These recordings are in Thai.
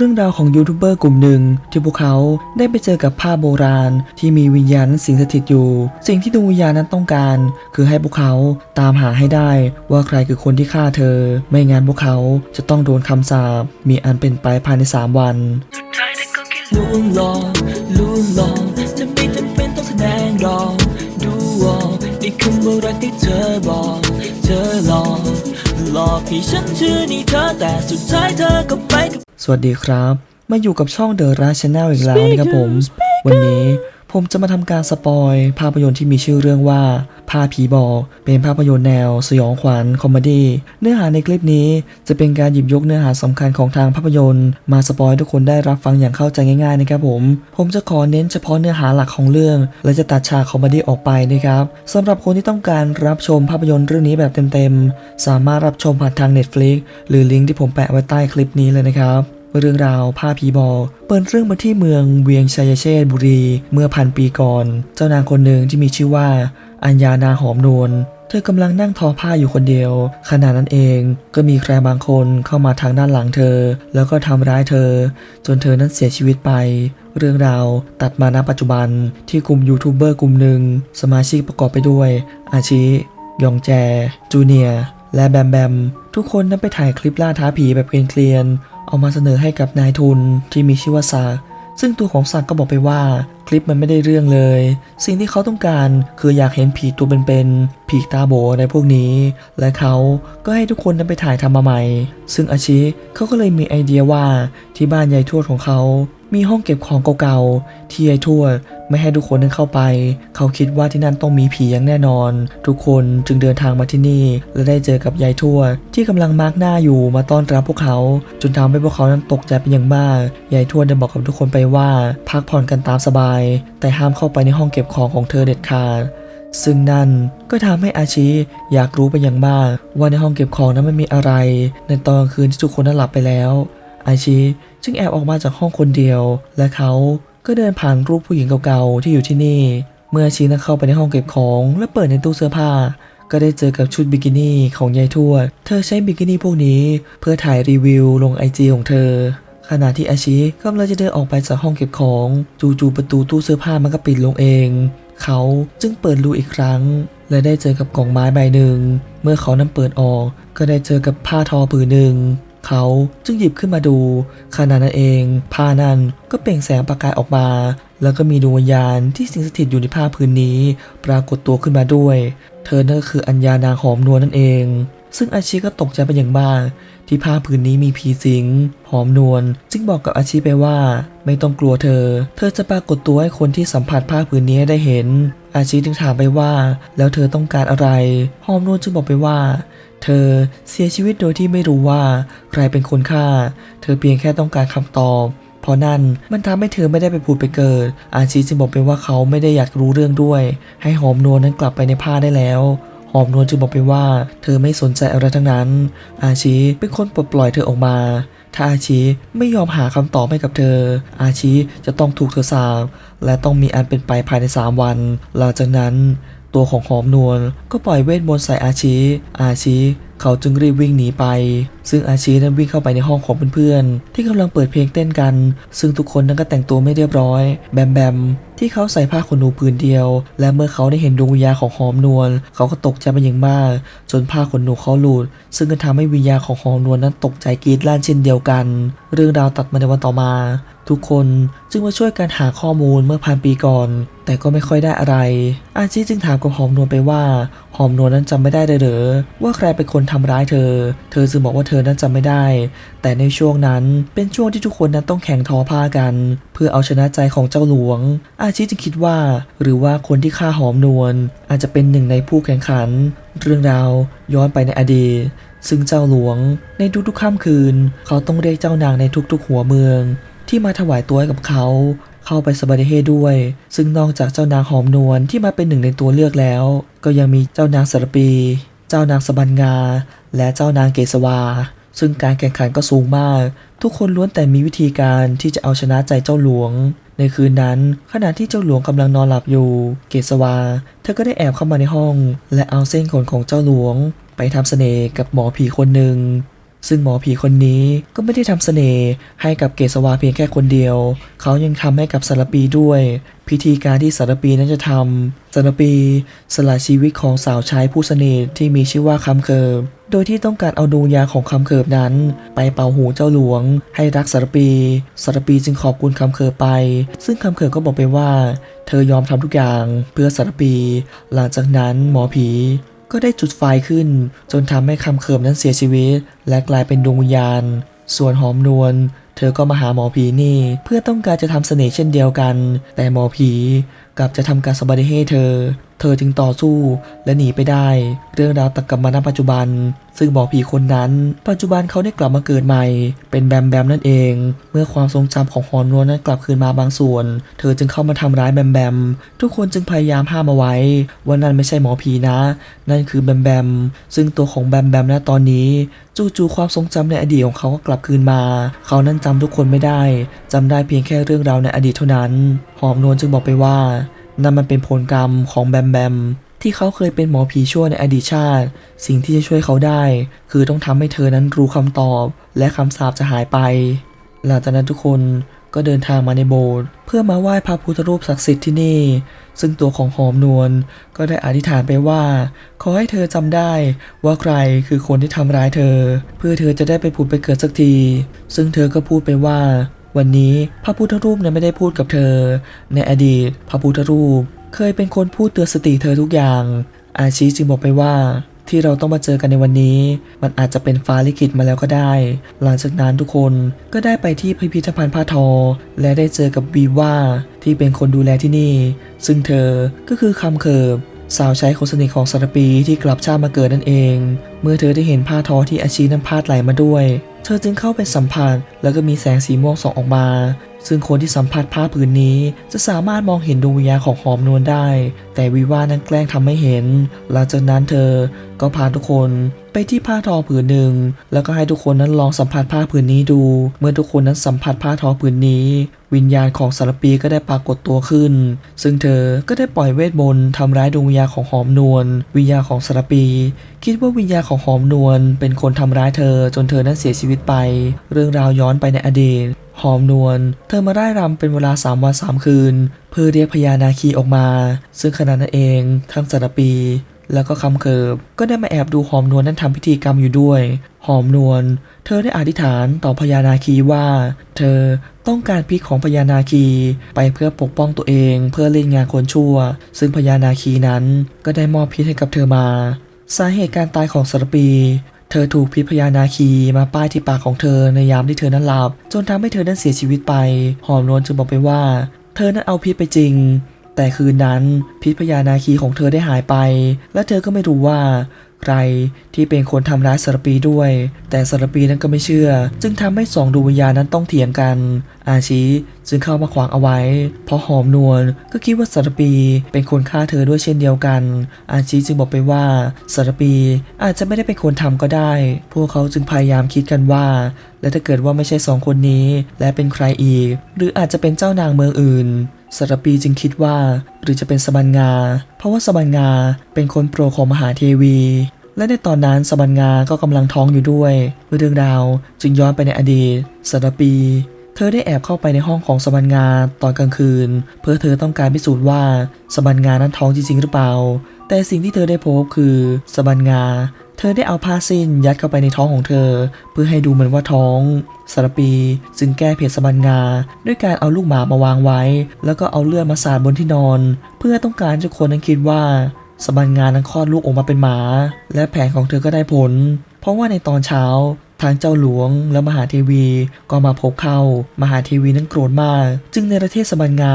เรื่องราวของยูทูบเบอร์กลุ่มหนึ่งที่พวกเขาได้ไปเจอกับผ้าโบราณ ที่มีวิญญาณสิงสถิตอยู่ สิ่งที่ดวงวิญญาณนั้นต้องการ คือให้พวกเขาตามหาให้ได้ว่าใครคือคนที่ฆ่าเธอ ไม่งั้นพวกเขาจะต้องโดนคำสาปมีอันเป็นไปภายใน 3 วันสุดท้ายเธอก็แค่ลวงหลอกลวงหลอกจะไม่จำเป็นต้องแสดงหรอกดูออกในคำว่ารักที่เธอบอก เธอหลอกหลอกให้ฉันเชื่อในเธอแต่สุดท้ายเธอก็ไปกับ สวัสดีครับ มาอยู่กับช่อง The r a c h a n n e l อีกแล้วนะครับผม วันนี้ ผมจะมาทำการสปอยภาพยนตร์ที่มีชื่อเรื่องว่าพาผีบอก เป็นภาพยนตร์แนว สยองขวัญคอมเมดี้เนื้อหาในคลิปนี้จะเป็นการหยิบยกเนื้อหาสำคัญของทางภาพยนตร์ มาสปอยทุกคนได้รับฟังอย่างเข้าใจง่ายๆนะครับผม ผมจะขอเน้นเฉพาะเนื้อหาหลักของเรื่อง และจะตัดฉากคอมเมดี้ออกไปนะครับสำหรับคนที่ต้องการรับชมภาพยนตร์เรื่องนี้แบบเต็มๆ สามารถรับชมผ่านทาง Netflix หรือลิงก์ที่ผมแปะไว้ใต้คลิปนี้เลยนะครับ เรื่องราวผ้าผีบอเปิดเรื่องมาที่เมืองเวียงชัยเชษบุรี เมื่อพันปีก่อน เจ้านางคนหนึ่งที่มีชื่อว่า อัญญานาหอมนวลเธอกำลังนั่งทอผ้าอยู่คนเดียว ขณะนั้นเองก็มีใครบางคนเข้ามาทางด้านหลังเธอ แล้วก็ทำร้ายเธอ จนเธอนั้นเสียชีวิตไป เรื่องราวตัดมาณปัจจุบันที่กลุ่มยูทูบเบอร์กลุ่มหนึ่ง สมาชิกประกอบไปด้วย อาชิ ยองแจ จูเนีย และแบมแบม ทุกคนนั้นไปถ่ายคลิปล่าท้าผีแบบเคลียนๆ เอามาเสนอให้กับนายทุนที่มีชื่อว่าซากซึ่งตัวของซักก็บอกไปว่าคลิปมันไม่ได้เรื่องเลย สิ่งที่เขาต้องการคืออยากเห็นผีตัวเป็นๆผีตาโบในพวกนี้ และเขาก็ให้ทุกคนนั้นไปถ่ายทำมาใหม่ ซึ่งอาชิเขาก็เลยมีไอเดียว่าที่บ้านยายทวดของเขา มีห้องเก็บของเก่าๆ ที่ยายทวดไม่ให้ทุกคนนั้นเข้าไป เขาคิดว่าที่นั่นต้องมีผีอย่างแน่นอน ทุกคนจึงเดินทางมาที่นี่ และได้เจอกับยายทวดที่กำลังมาร์กหน้าอยู่มาต้อนรับพวกเขา จนทำให้พวกเขานั้นตกใจเป็นอย่างมาก ยายทวดได้บอกกับทุกคนไปว่า พักผ่อนกันตามสบาย แต่ห้ามเข้าไปในห้องเก็บของของเธอเด็ดขาดซึ่งนั่นก็ทำให้อาชิอยากรู้ไปอย่างมาก ว่าในห้องเก็บของนั้นไมันมีอะไร ในตอนกลางคืนที่ทุกคนนั้นหลับไปแล้ว อาชิ จึงแอบออกมาจากห้องคนเดียว และเขาก็เดินผ่านรูปผู้หญิงเก่าๆที่อยู่ที่นี่ เมื่อชินั้นเข้าไปในห้องเก็บของ และเปิดในตู้เสื้อผ้า ก็ได้เจอกับชุดบิกินี่ของยายทวด เธอใช้บิกินี่พวกนี้เพื่อถ่ายรีวิวลงไอจีของเธอ ขณะที่อาชิกำลังจะเดินออกไปจากห้องเก็บของ จู่ๆประตูตู้เสื้อผ้ามันก็ปิดลงเอง เขาจึงเปิดรูอีกครั้ง และได้เจอกับกล่องไม้ใบหนึ่ง เมื่อเขานั้นเปิดออก ก็ได้เจอกับผ้าทอผืนหนึ่ง เขาจึงหยิบขึ้นมาดูขณะนั้นเองผ้านั้นก็เปล่งแสงประกายออกมา แล้วก็มีดวงวิญญาณที่สิงสถิตอยู่ในผ้าผืนนี้ ปรากฏตัวขึ้นมาด้วย เธอนั่นก็คืออัญญานางหอมนวลนั่นเอง ซึ่งอาชีก็ตกใจเป็นอย่างมาก ที่ผ้าผืนนี้มีผีสิง หอมนวลจึงบอกกับอาชีไปว่า ไม่ต้องกลัวเธอ เธอจะปรากฏตัวให้คนที่สัมผัสผ้าผืนนี้ได้เห็น อาชีจึงถามไปว่า แล้วเธอต้องการอะไร หอมนวลจึงบอกไปว่า เธอเสียชีวิตโดยที่ไม่รู้ว่า ใครเป็นคนฆ่า เธอเพียงแค่ต้องการคำตอบเพราะนั่นมันทำให้เธอไม่ได้ไปผุดไปเกิด อาชีจึงบอกไปว่าเขาไม่ได้อยากรู้เรื่องด้วย ให้หอมนวลนั้นกลับไปในผ้าได้แล้ว หอมนวลจึงบอกไปว่า เธอไม่สนใจอะไรทั้งนั้น อาชีเป็นคนปลดปล่อยเธอออกมา ถ้าอาชีไม่ยอมหาคำตอบให้กับเธอ อาชีจะต้องถูกเธอสาปและต้องมีอันเป็นไปภายใน 3 วัน หลังจากนั้น ตัวของหอมนวลก็ปล่อยเวทมนต์ใส่อาชีอาชีเขาจึงรีบวิ่งหนีไป ซึ่งอาชีนั้นวิ่งเข้าไปในห้องของเพื่อนๆ ที่กำลังเปิดเพลงเต้นกัน ซึ่งทุกคนนั้นก็แต่งตัวไม่เรียบร้อย แบมแบม ที่เขาใส่ผ้าขนหนูผืนเดียว และเมื่อเขาได้เห็นดวงวิญญาณของหอมนวลเขาก็ตกใจเป็นอย่างมาก จนผ้าขนหนูเขาหลุด ซึ่งก็ทำให้วิญญาณของหอมนวลนั้นตกใจกรีดลั่นเช่นเดียวกัน เรื่องราวตัดมาในวันต่อมา ทุกคนจึงมาช่วยกันหาข้อมูลเมื่อพันปีก่อน แต่ก็ไม่ค่อยได้อะไร อาชีจึงถามกับหอมนวลไปว่า หอมนวลนั้นจำไม่ได้เลยเหรอว่าใครเป็นคนทำร้ายเธอ เธอจึงบอกว่าเธอนั้นจำไม่ได้แต่ในช่วงนั้นเป็นช่วงที่ทุกคนนั้นต้องแข่งทอผ้ากัน เพื่อเอาชนะใจของเจ้าหลวง อาชีจึงคิดว่า หรือว่าคนที่ฆ่าหอมนวลอาจจะเป็นหนึ่งในผู้แข่งขัน เรื่องราวย้อนไปในอดีตซึ่งเจ้าหลวงในทุกๆค่ำคืน เขาต้องเรียกเจ้านางในทุกๆ หัวเมือง ที่มาถวายตัวให้กับเขาเข้าไปสบายเฮด้วย ซึ่งนอกจากเจ้านางหอมนวลที่มาเป็นหนึ่งในตัวเลือกแล้ว ก็ยังมีเจ้านางสารปี เจ้านางสบันงา และเจ้านางเกษวา ซึ่งการแข่งขันก็สูงมาก ทุกคนล้วนแต่มีวิธีการที่จะเอาชนะใจเจ้าหลวง ในคืนนั้น ขณะที่เจ้าหลวงกำลังนอนหลับอยู่ เกศวา เธอก็ได้แอบเข้ามาในห้อง และเอาเส้นขนของเจ้าหลวง ไปทำเสน่ห์กับหมอผีคนหนึ่ง ซึ่งหมอผีคนนี้ก็ไม่ได้ทำเสน่ห์ให้กับเกศวาเพียงแค่คนเดียว เขายังทำให้กับสารปีด้วย พิธีการที่สารปีนั้นจะทำสารปีสละชีวิตของสาวใช้ผู้สนิทที่มีชื่อว่าคำเคิบโดยที่ต้องการเอาดวงวิญญาของคำเคิบนั้น ไปเป่าหูเจ้าหลวง ให้รักสารปีสารปีจึงขอบคุณคำเคิบไป ซึ่งคำเคิบก็บอกไปว่า เธอยอมทำทุกอย่างเพื่อสารปี หลังจากนั้นหมอผี ก็ได้จุดไฟขึ้น จนทำให้คำเคิมนั้นเสียชีวิต และกลายเป็นดวงวิญญาณ ส่วนหอมนวลเธอก็มาหาหมอผีนี่ เพื่อต้องการจะทำเสน่ห์เช่นเดียวกัน แต่หมอผี กลับจะทำการสบายให้เธอ เธอจึงต่อสู้และหนีไปได้ เรื่องราวตัดกลับมาณปัจจุบัน ซึ่งหมอผีคนนั้น ปัจจุบันเขาได้กลับมาเกิดใหม่ เป็นแบมแบมนั่นเอง เมื่อความทรงจำของหอนวลนั้นกลับคืนมาบางส่วน เธอจึงเข้ามาทำร้ายแบมแบม ทุกคนจึงพยายามห้ามเอาไว้ว่านั่นไม่ใช่หมอผีนะ นั่นคือแบมแบม ซึ่งตัวของแบมแบมณตอนนี้จู่ๆความทรงจำในอดีตของเขาก็กลับคืนมา เขานั้นจำทุกคนไม่ได้จำได้เพียงแค่เรื่องราวในอดีตเท่านั้น หอมนวลจึงบอกไปว่านั่นมันเป็นผลกรรมของแบมแบมที่เขาเคยเป็นหมอผีชั่วในอดีตชาติ สิ่งที่จะช่วยเขาได้ คือต้องทำให้เธอนั้นรู้คำตอบ และคำสาปจะหายไป หลังจากนั้นทุกคนก็เดินทางมาในโบสถ์เพื่อมาไหว้พระพุทธรูปศักดิ์สิทธิ์ที่นี่ ซึ่งตัวของหอมนวลก็ได้อธิษฐานไปว่า ขอให้เธอจำได้ว่าใครคือคนที่ทำร้ายเธอ เพื่อเธอจะได้ไปผุดไปเกิดสักที ซึ่งเธอก็พูดไปว่า วันนี้พระพุทธรูปนั้นไม่ได้พูดกับเธอ ในอดีตพระพุทธรูป เคยเป็นคนพูดเตือนสติเธอทุกอย่าง อาชีจึงบอกไปว่า ที่เราต้องมาเจอกันในวันนี้ มันอาจจะเป็นฟ้าลิขิตมาแล้วก็ได้ หลังจากนั้นทุกคนก็ได้ไปที่พิพิธภัณฑ์ผ้าทอ และได้เจอกับวีว่าที่เป็นคนดูแลที่นี่ ซึ่งเธอก็คือคำเคิบ สาวใช้คนสนิทของสารปีที่กลับชาติมาเกิดนั่นเอง เมื่อเธอได้เห็นผ้าทอที่อาชีนั้นพาดไหลมาด้วย เธอจึงเข้าไปสัมผัสแล้วก็มีแสงสีม่วงส่องออกมา ซึ่งคนที่สัมผัสผ้าผืนนี้จะสามารถมองเห็นดวงวิญญาณของหอมนวลได้ แต่วิวานั้นแกล้งทำไม่เห็น หลังจากนั้นเธอก็พาทุกคนไปที่ผ้าทอผืนหนึ่ง แล้วก็ให้ทุกคนนั้นลองสัมผัสผ้าผืนนี้ดู เมื่อทุกคนนั้นสัมผัสผ้าทอผืนนี้ วิญญาณของสารปีก็ได้ปรากฏตัวขึ้น ซึ่งเธอก็ได้ปล่อยเวทมนต์ทำร้ายดวงวิญญาณของหอมนวล วิญญาณของสารปี คิดว่าวิญญาณของหอมนวลเป็นคนทำร้ายเธอจนเธอนั้นเสียชีวิตไป เรื่องราวย้อนไปในอดีตหอมนวล เธอมาไร่ายรำเป็นเวลา 3 วัน 3 คืน เพื่อเรียกพญานาคีออกมา ซึ่งขณะนั้นเองทั้งสารปี แล้วก็คำเคิบก็ได้มาแอบดูหอมนวลนั้นทำพิธีกรรมอยู่ด้วย หอมนวล เธอได้อธิษฐานต่อพญานาคีว่า เธอ ต้องการพิษของพญานาคี ไปเพื่อปกป้องตัวเอง เพื่อเล่นงานคนชั่ว ซึ่งพญานาคีนั้นก็ได้มอบพิษให้กับเธอมา สาเหตุการตายของสารปี เธอถูกพิษพญานาคีมาป้ายที่ปากของเธอในยามที่เธอนั้นหลับ จนทำให้เธอนั้นเสียชีวิตไป หอมนวลจึงบอกไปว่า เธอนั้นเอาพิษไปจริง แต่คืนนั้นพิษพญานาคีของเธอได้หายไป และเธอก็ไม่รู้ว่า ใครที่เป็นคนทำร้ายสารปีด้วย แต่สารปีนั้นก็ไม่เชื่อ จึงทำให้สองดวงวิญญาณนั้นต้องเถียงกัน อาชีจึงเข้ามาขวางเอาไว้ เพราะหอมนวลก็คิดว่าสารปีเป็นคนฆ่าเธอด้วยเช่นเดียวกัน อาชีจึงบอกไปว่าสารปีอาจจะไม่ได้เป็นคนทำก็ได้ พวกเขาจึงพยายามคิดกันว่า และถ้าเกิดว่าไม่ใช่สองคนนี้ และเป็นใครอีก หรืออาจจะเป็นเจ้านางเมืองอื่นสารปีจึงคิดว่าหรือจะเป็นสบันงา เพราะว่าสบันงาเป็นคนโปรของมหาเทวี และในตอนนั้นสบันงาก็กำลังท้องอยู่ด้วยเรื่องราวจึงย้อนไปในอดีตสารปี เธอได้แอบเข้าไปในห้องของสบันงาตอนกลางคืน เพื่อเธอต้องการพิสูจน์ว่าสบันงานั้นท้องจริงๆหรือเปล่า แต่สิ่งที่เธอได้พบคือสบันงา เธอได้เอาผ้าสิ้นยัดเข้าไปในท้องของเธอ เพื่อให้ดูเหมือนว่าท้องสารปีจึงแก้เผ็ดสบันงา ด้วยการเอาลูกหมามาวางไว้ แล้วก็เอาเลือดมาสาดบนที่นอน เพื่อต้องการให้ทุกคนนั้นคิดว่า สบันงานั้นคลอดลูกออกมาเป็นหมา และแผนของเธอก็ได้ผล เพราะว่าในตอนเช้าทางเจ้าหลวงและมหาเทวีก็มาพบเข้า มหาเทวีนั้นโกรธมาก จึงในประเทศสบันงา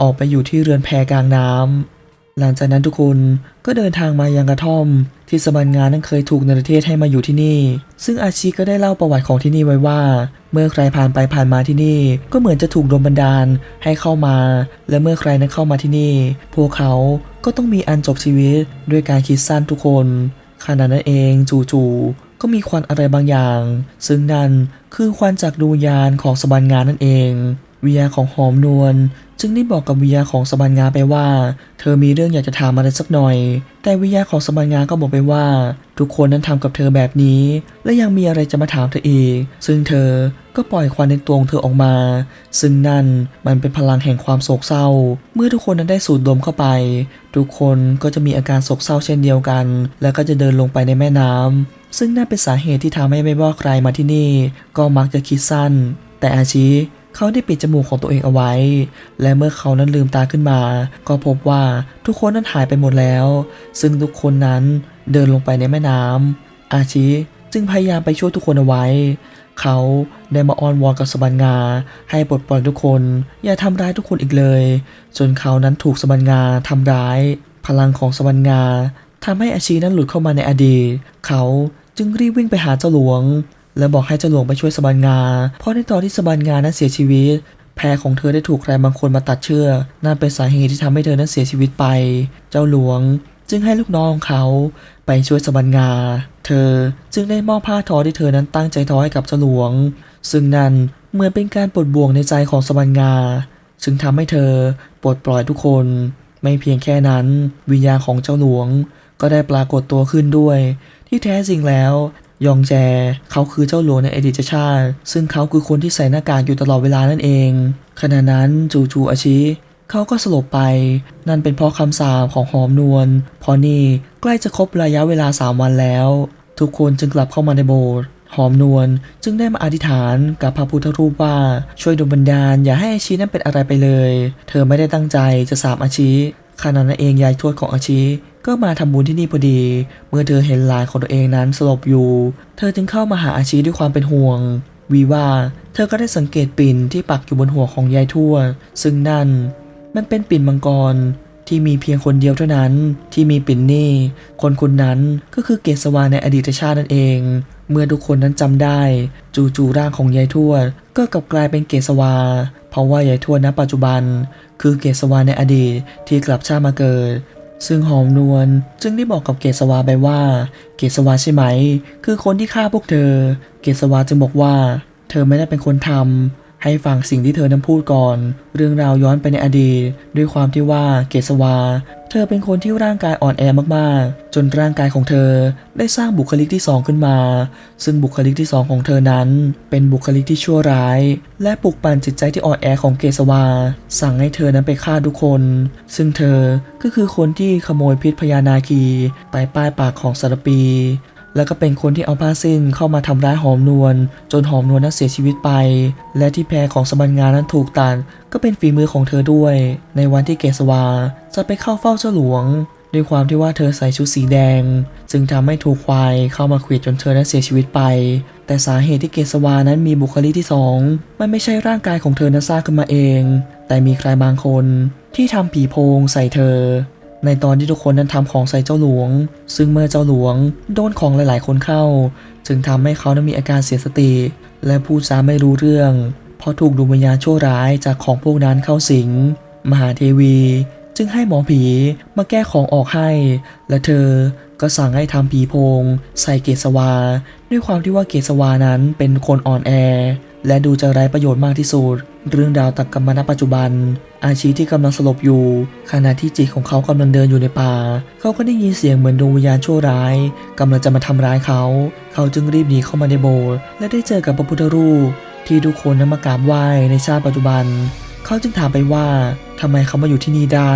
ออกไปอยู่ที่เรือนแพกลางน้ำ หลังจากนั้นทุกคนก็เดินทางมายังกระท่อม ที่สบันงานนั้นเคยถูกนรเทศให้มาอยู่ที่นี่ ซึ่งอาชีก็ได้เล่าประวัติของที่นี่ไว้ว่า เมื่อใครผ่านไปผ่านมาที่นี่ ก็เหมือนจะถูกดนบันดาลให้เข้ามา และเมื่อใครนั้นเข้ามาที่นี่ พวกเขาก็ต้องมีอันจบชีวิตด้วยการคิดสั้นทุกคนขณะนั้นเองจู่ๆก็มีควันอะไรบางอย่าง ซึ่งนั่นคือควันจากดวงวิญญาณของสบันงานนั่นเอง วิญญาของหอมนวลจึงได้บอกกับวิญญาของสบันงาไปว่า เธอมีเรื่องอยากจะถามอะไรสักหน่อย แต่วิญญาของสบันงาก็บอกไปว่า ทุกคนนั้นทำกับเธอแบบนี้ และยังมีอะไรจะมาถามเธออีก ซึ่งเธอก็ปล่อยควันในตัวของเธอออกมา ซึ่งนั่นมันเป็นพลังแห่งความโศกเศร้า เมื่อทุกคนนั้นได้สูดดมเข้าไป ทุกคนก็จะมีอาการโศกเศร้าเช่นเดียวกัน แล้วก็จะเดินลงไปในแม่น้ำซึ่งนั่นเป็นสาเหตุที่ทำให้ไม่ว่าใครมาที่นี่ ก็มักจะคิดสั้น แต่อาชี เขาได้ปิดจมูกของตัวเองเอาไว้ และเมื่อเขานั้นลืมตาขึ้นมา ก็พบว่าทุกคนนั้นหายไปหมดแล้ว ซึ่งทุกคนนั้นเดินลงไปในแม่น้ำอาชิจึงพยายามไปช่วยทุกคนเอาไว้ เขาได้มาอ้อนวอนกับสบันงา ให้ปลดปล่อยทุกคน อย่าทำร้ายทุกคนอีกเลย จนเขานั้นถูกสบันงาทำร้าย พลังของสบันงาทำให้อาชีนั้นหลุดเข้ามาในอดีต เขาจึงรีบวิ่งไปหาเจ้าหลวง และบอกให้เจ้าหลวงไปช่วยสบันงา เพราะในตอนที่สบันงานั้นเสียชีวิต แพรของเธอได้ถูกใครบางคนมาตัดเชือกนั่นเป็นสาเหตุที่ทำให้เธอนั้นเสียชีวิตไป เจ้าหลวงจึงให้ลูกน้องของเขาไปช่วยสบันงา เธอจึงได้มอบผ้าทอที่เธอนั้นตั้งใจทอให้กับเจ้าหลวง ซึ่งนั่นเหมือนเป็นการปลดบ่วงในใจของสบันงา ซึ่งทำให้เธอปลดปล่อยทุกคน ไม่เพียงแค่นั้น วิญญาณของเจ้าหลวงก็ได้ปรากฏตัวขึ้นด้วย ที่แท้จริงแล้ว ยองแจ เขาคือเจ้าหลวงในอดีตชาติ ซึ่งเขาคือคนที่ใส่หน้ากากอยู่ตลอดเวลานั่นเอง ขณะนั้นจูจูอาชิ เขาก็สลบไป นั่นเป็นเพราะคำสาปของหอมนวลพราะนี่ใกล้จะครบระยะเวลา 3 วันแล้ว ทุกคนจึงกลับเข้ามาในโบสถ์หอมนวลจึงได้มาอธิษฐานกับพระพุทธรูปว่าช่วยดลบันดาลอย่าให้อาชีนั้นเป็นอะไรไปเลย เธอไม่ได้ตั้งใจจะสาบอาชี ขณะนั้นเองยายทวดของอาชีก็มาทำบุญที่นี่พอดี เมื่อเธอเห็นหลานของตัวเองนั้นสลบอยู่ เธอจึงเข้ามาหาอาชีด้วยความเป็นห่วง วีว่าเธอก็ได้สังเกตปิ่นที่ปักอยู่บนหัวของยายทวดซึ่งนั่นมันเป็นปิ่นมังกร ที่มีเพียงคนเดียวเท่านั้นที่มีปินนี่ คนคนนั้นก็คือเกศวาในอดีตชาตินั่นเอง เมื่อทุกคนนั้นจำได้ จู่ๆร่างของยายทวดก็กลับกลายเป็นเกศวา เพราะว่ายายทวดณปัจจุบัน คือเกศวาในอดีตที่กลับชาติมาเกิด ซึ่งหอมนวลจึงได้บอกกับเกศวาไปว่า เกศวาใช่ไหม คือคนที่ฆ่าพวกเธอ เกศวาจึงบอกว่า เธอไม่ได้เป็นคนทำ ให้ฟังสิ่งที่เธอนั้นพูดก่อน เรื่องราวย้อนไปในอดีต ด้วยความที่ว่าเกศวา เธอเป็นคนที่ร่างกายอ่อนแอมากๆ จนร่างกายของเธอได้สร้างบุคลิกที่สองขึ้นมา ซึ่งบุคลิกที่สองของเธอนั้น เป็นบุคลิกที่ชั่วร้าย และปลุกปั่นจิตใจที่อ่อนแอของเกศวา สั่งให้เธอนั้นไปฆ่าทุกคน ซึ่งเธอก็คือคนที่ขโมยพิษพญานาคีไปป้ายปากของสารปี แล้วก็เป็นคนที่เอาผ้าสิ้นเข้ามาทำร้ายหอมนวลจนหอมนวลนั้นเสียชีวิตไป และที่แพรของสบันงานนั้นถูกตัดก็เป็นฝีมือของเธอด้วย ในวันที่เกศวาจะไปเข้าเฝ้าเจ้าหลวง ด้วยความที่ว่าเธอใส่ชุดสีแดง จึงทำให้ถูกควายเข้ามาขวิดจนเธอนั้นเสียชีวิตไป แต่สาเหตุที่เกศวานั้นมีบุคลิกที่สองมันไม่ใช่ร่างกายของเธอนั้นสร้างขึ้นมาเอง แต่มีใครบางคนที่ทำผีโพงใส่เธอ ในตอนที่ทุกคนนั้นทำของใส่เจ้าหลวง ซึ่งเมื่อเจ้าหลวงโดนของหลาย ๆ คนเข้า จึงทำให้เขานั้นมีอาการเสียสติ และพูดจาไม่รู้เรื่อง เพราะถูกดวงวิญญาณชั่วร้ายจากของพวกนั้นเข้าสิง มหาเทวี จึงให้หมอผีมาแก้ของออกให้ และเธอก็สั่งให้ทำผีโพง ใส่เกศวา ด้วยความที่ว่าเกศวานั้นเป็นคนอ่อนแอ และดูจะไร้ประโยชน์มากที่สุด เรื่องราวตักกรรมณปัจจุบัน อาชีที่กำลังสลบอยู่ ขณะที่จิตของเขากำลังเดินอยู่ในป่า เขาก็ได้ยินเสียงเหมือนดวงวิญญาณชั่วร้ายกำลังจะมาทำร้ายเขา เขาจึงรีบหนีเข้ามาในโบสถ์และได้เจอกับพระพุทธรูปที่ทุกคนนั้นมากราบไหว้ในชาติปัจจุบัน เขาจึงถามไปว่าทำไมเขามาอยู่ที่นี่ได้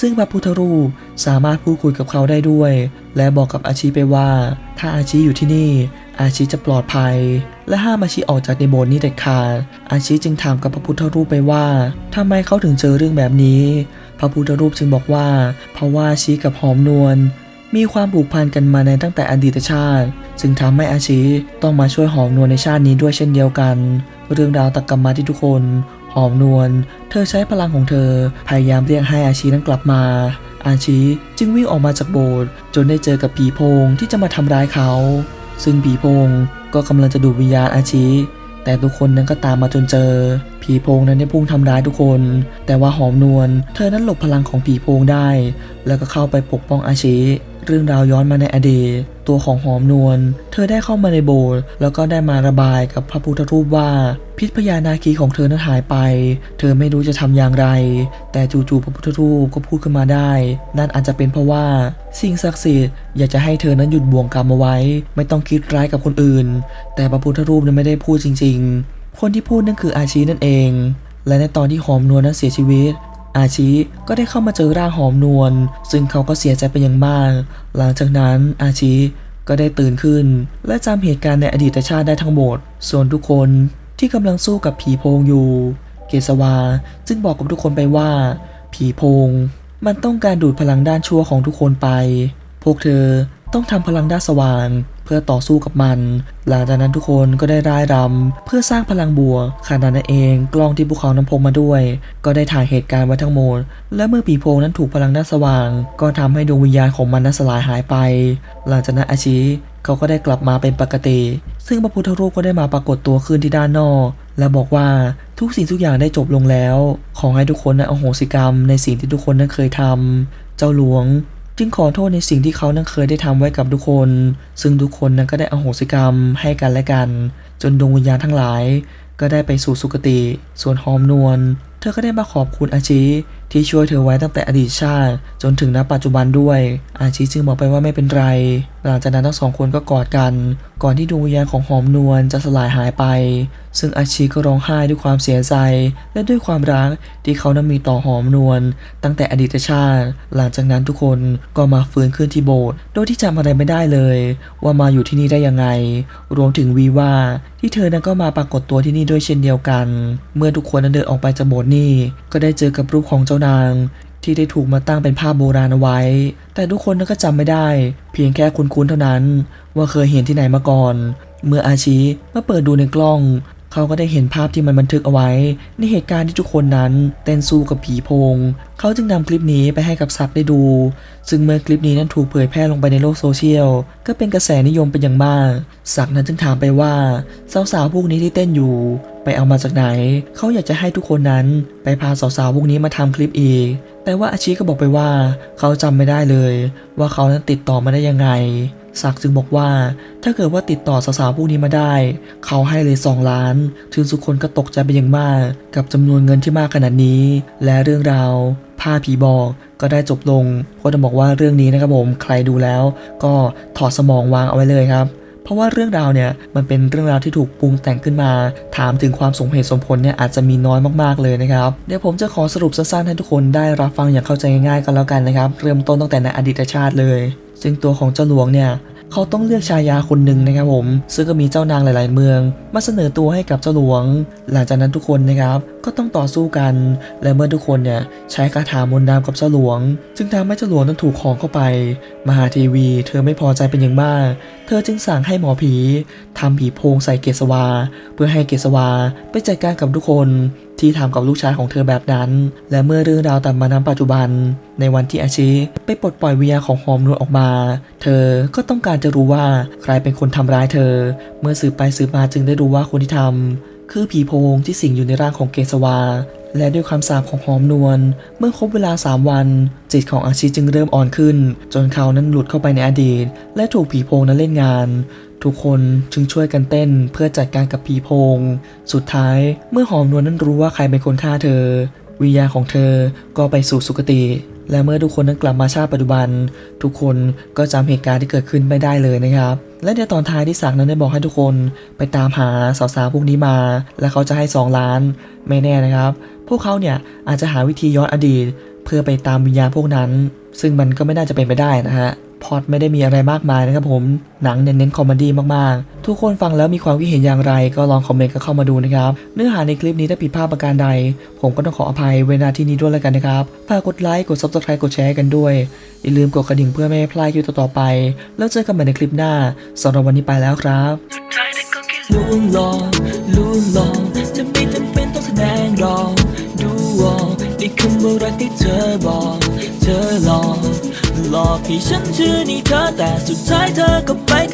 ซึ่งพระพุทธรูปสามารถพูดคุยกับเขาได้ด้วย และบอกกับอาชีไปว่า ถ้าอาชีอยู่ที่นี่ อาชีจะปลอดภัย และห้ามอาชีออกจากในโบสถ์นี้เด็ดขาด อาชีจึงถามกับพระพุทธรูปไปว่าทำไมเขาถึงเจอเรื่องแบบนี้ พระพุทธรูปจึงบอกว่า เพราะว่าอาชีกับหอมนวลมีความผูกพันกันมาในตั้งแต่อดีตชาติ จึงทำให้อาชีต้องมาช่วยหอมนวลในชาตินี้ด้วยเช่นเดียวกัน เรื่องราวตะกรรมมาที่ทุกคน หอมนวล เธอใช้พลังของเธอ พยายามเรียกให้อาชีนั้นกลับมา อาชีจึงวิ่งออกมาจากโบสถ์จนได้เจอกับผีโพงที่จะมาทำร้ายเขา ซึ่งผีโพงก็กำลังจะดูดวิญญาณอาชีแต่ทุกคนนั้นก็ตามมาจนเจอ ผีโพงนั้นได้พุ่งทำร้ายทุกคน แต่ว่าหอมนวลเธอนั้นหลบพลังของผีโพงได้ แล้วก็เข้าไปปกป้องอาชี เรื่องราวย้อนมาในอดีตตัวของหอมนวล เธอได้เข้ามาในโบสถ์แล้วก็ได้มาระบายกับพระพุทธรูปว่า พิษพญานาคีของเธอนั้นหายไป เธอไม่รู้จะทำอย่างไร แต่จู่ๆพระพุทธรูปก็พูดขึ้นมาได้ นั่นอาจจะเป็นเพราะว่า สิ่งศักดิ์สิทธิ์อยากจะให้เธอนั้นหยุดบ่วงกรรมเอาไว้ ไม่ต้องคิดร้ายกับคนอื่น แต่พระพุทธรูปนั้นไม่ได้พูดจริง ๆ คนที่พูดนั่นคืออาชีนั่นเอง และในตอนที่หอมนวลนั้นเสียชีวิต อาชิก็ได้เข้ามาเจอร่างหอมนวล ซึ่งเขาก็เสียใจเป็นอย่างมาก หลังจากนั้นอาชิก็ได้ตื่นขึ้น และจำเหตุการณ์ในอดีตชาติได้ทั้งหมด ส่วนทุกคนที่กำลังสู้กับผีโพงอยู่ เกษวาจึงบอกกับทุกคนไปว่า ผีโพง มันต้องการดูดพลังด้านชั่วของทุกคนไป พวกเธอ ต้องทำพลังด้าสว่างเพื่อต่อสู้กับมัน หลังจากนั้นทุกคนก็ได้ร่ายรำเพื่อสร้างพลังบัวกขณะนั้นเองกล้องที่ภูเขาน้ำพงมาด้วย ก็ได้ถ่ายเหตุการณ์ไว้ทั้งหมด และเมื่อผีโพงนั้นถูกพลังด้าสว่าง ก็ทำให้ดวงวิญญาณของมันนั้นสลายหายไป หลังจากนั้นอาชิเขาก็ได้กลับมาเป็นปกติ ซึ่งพระพุทธรูปก็ได้มาปรากฏตัวขึ้นที่ด้านนอก และบอกว่าทุกสิ่งทุกอย่างได้จบลงแล้ว ขอให้ทุกคนนั้นอโหสิกรรมในสิ่งที่ทุกคนนั้นเคยทำเจ้าหลวง จึงขอโทษในสิ่งที่เขานั้นเคยได้ทำไว้กับทุกคน ซึ่งทุกคนนั้นก็ได้อโหสิกรรมให้กันและกัน จนดวงวิญญาณทั้งหลาย ก็ได้ไปสู่สุคติ ส่วนหอมนวล เธอก็ได้มาขอบคุณอาชิที่ช่วยเธอไว้ตั้งแต่อดีตชาติ จนถึงณปัจจุบันด้วย อาชิจึงบอกไปว่าไม่เป็นไร หลังจากนั้นทั้งสองคนก็กอดกัน ก่อนที่ดวงวิญญาณของหอมนวลจะสลายหายไปซึ่งอาชิก็ร้องไห้ด้วยความเสียใจ และด้วยความรักที่เขานั้นมีต่อหอมนวลตั้งแต่อดีตชาติ หลังจากนั้นทุกคนก็มาฟื้นขึ้นที่โบสถ์โดยที่จำอะไรไม่ได้เลย ว่ามาอยู่ที่นี่ได้ยังไง รวมถึงวีว่าที่เธอนั้นก็มาปรากฏตัวที่นี่ด้วยเช่นเดียวกัน เมื่อทุกคนนั้นเดินออกไปจากโบสถ์นี่ ก็ได้เจอกับรูปของเจ้านางที่ได้ถูกมาตั้งเป็นภาพโบราณเอาไว้ แต่ทุกคนนั้นก็จำไม่ได้ เพียงแค่คุ้นๆเท่านั้น ว่าเคยเห็นที่ไหนมาก่อน เมื่ออาชีมาเปิดดูในกล้อง เขาก็ได้เห็นภาพที่มันบันทึกเอาไว้ ในเหตุการณ์ที่ทุกคนนั้นเต้นสู้กับผีโพง เขาจึงนำคลิปนี้ไปให้กับซักได้ดู ซึ่งเมื่อคลิปนี้นั้นถูกเผยแพร่ลงไปในโลกโซเชียล ก็เป็นกระแสนิยมเป็นอย่างมาก ซักนั้นจึงถามไปว่าสาวๆพวกนี้ที่เต้นอยู่ ไปเอามาจากไหน เขาอยากจะให้ทุกคนนั้นไปพาสาวๆพวกนี้มาทำคลิปอีก แต่ว่าอาชีก็บอกไปว่า เขาจำไม่ได้เลย ว่าเขานั้นติดต่อมาได้ยังไง ศักจึงบอกว่า ถ้าเกิดว่าติดต่อสาวๆพวกนี้มาได้ เขาให้เลย 2 ล้านถึงทุคนก็ตกใจเป็นอย่างมาก กับจำนวนเงินที่มากขนาดนี้ และเรื่องราวผ้าผีบอกก็ได้จบลงก็จะบอกว่าเรื่องนี้นะครับผมใครดูแล้ว ก็ถอดสมองวางเอาไว้เลยครับเพราะว่าเรื่องราวเนี่ยมันเป็นเรื่องราวที่ถูกปรุงแต่งขึ้นมา ถามถึงความสมเหตุสมผลเนี่ยอาจจะมีน้อยมากๆเลยนะครับ เดี๋ยวผมจะขอสรุปสั้นๆให้ทุกคนได้รับฟังอย่างเข้าใจง่ายๆกันแล้วกันนะครับ เริ่มต้นตั้งแต่ในอดีตชาติเลย ซึ่งตัวของเจ้าหลวงเนี่ยเขาต้องเลือกชายาคนหนึ่งนะครับผม ซึ่งก็มีเจ้านางหลาย ๆ เมือง มาเสนอตัวให้กับเจ้าหลวง หลังจากนั้นทุกคนนะครับ ก็ต้องต่อสู้กัน และเมื่อทุกคนเนี่ยใช้คาถามนต์ดำกับเจ้าหลวง จึงทำให้เจ้าหลวงนั้นถูกของเข้าไป มหาเทวี เธอไม่พอใจเป็นอย่างมาก เธอจึงสั่งให้หมอผีทำผีโพงใส่เกศวา เพื่อให้เกศวาไปจัดการกับทุกคน ที่ทำกับลูกชายของเธอแบบนั้น และเมื่อเรื่องราวตัดมาณปัจจุบัน ในวันที่อาชิไปปลดปล่อยวิญญาณของหอมนวลออกมา เธอก็ต้องการจะรู้ว่าใครเป็นคนทำร้ายเธอ เมื่อสืบไปสืบมาจึงได้รู้ว่าคนที่ทำคือผีโพงที่สิงอยู่ในร่างของเกศวาและด้วยความสาบของหอมนวล เมื่อครบเวลา 3 วัน จิตของอาชิจึงเริ่มอ่อนขึ้น จนเขานั้นหลุดเข้าไปในอดีต และถูกผีโพงนั้นเล่นงาน ทุกคนจึงช่วยกันเต้นเพื่อจัดการกับผีโพง สุดท้ายเมื่อหอมนวลนั้นรู้ว่าใครเป็นคนฆ่าเธอ วิญญาณของเธอก็ไปสู่สุคติ และเมื่อทุกคนนั้นกลับมาชาติปัจจุบัน ทุกคนก็จำเหตุการณ์ที่เกิดขึ้นไม่ได้เลยนะครับและในตอนท้ายที่ศักนั้นได้บอกให้ทุกคนไปตามหาสาวๆพวกนี้มา และเขาจะให้ 2 ล้านไม่แน่นะครับ พวกเขาเนี่ยอาจจะหาวิธีย้อนอดีต เพื่อไปตามวิญญาณพวกนั้น ซึ่งมันก็ไม่น่าจะเป็นไปได้นะฮะ พล็อตไม่ได้มีอะไรมากมายนะครับผม หนังเน้นๆคอมเมดี้มากๆ ทุกคนฟังแล้วมีความคิดเห็นอย่างไรก็ลองคอมเมนต์กันเข้ามาดูนะครับ เนื้อหาในคลิปนี้ถ้าผิดพลาดประการใด ผมก็ต้องขออภัยเวลาที่นี้ด้วยแล้วกันนะครับ ฝากกดไลค์ กด subscribe กดแชร์กันด้วย อย่าลืมกดกระดิ่งเพื่อไม่ให้พลาดคลิปต่อๆไป แล้วเจอกันใหม่ในคลิปหน้าสำหรับวันนี้ไปแล้วครับสุดท้ายนั้นก็แค่ลวงหลอกลวงหลอกจะไม่จำเป็นต้องแสดงหรอกดูออกใน คำว่ารักที่เธอบอก เธอหลอกหลอกให้ฉันเชื่อในเธอแต่สุดท้ายเธอก็ไปกับ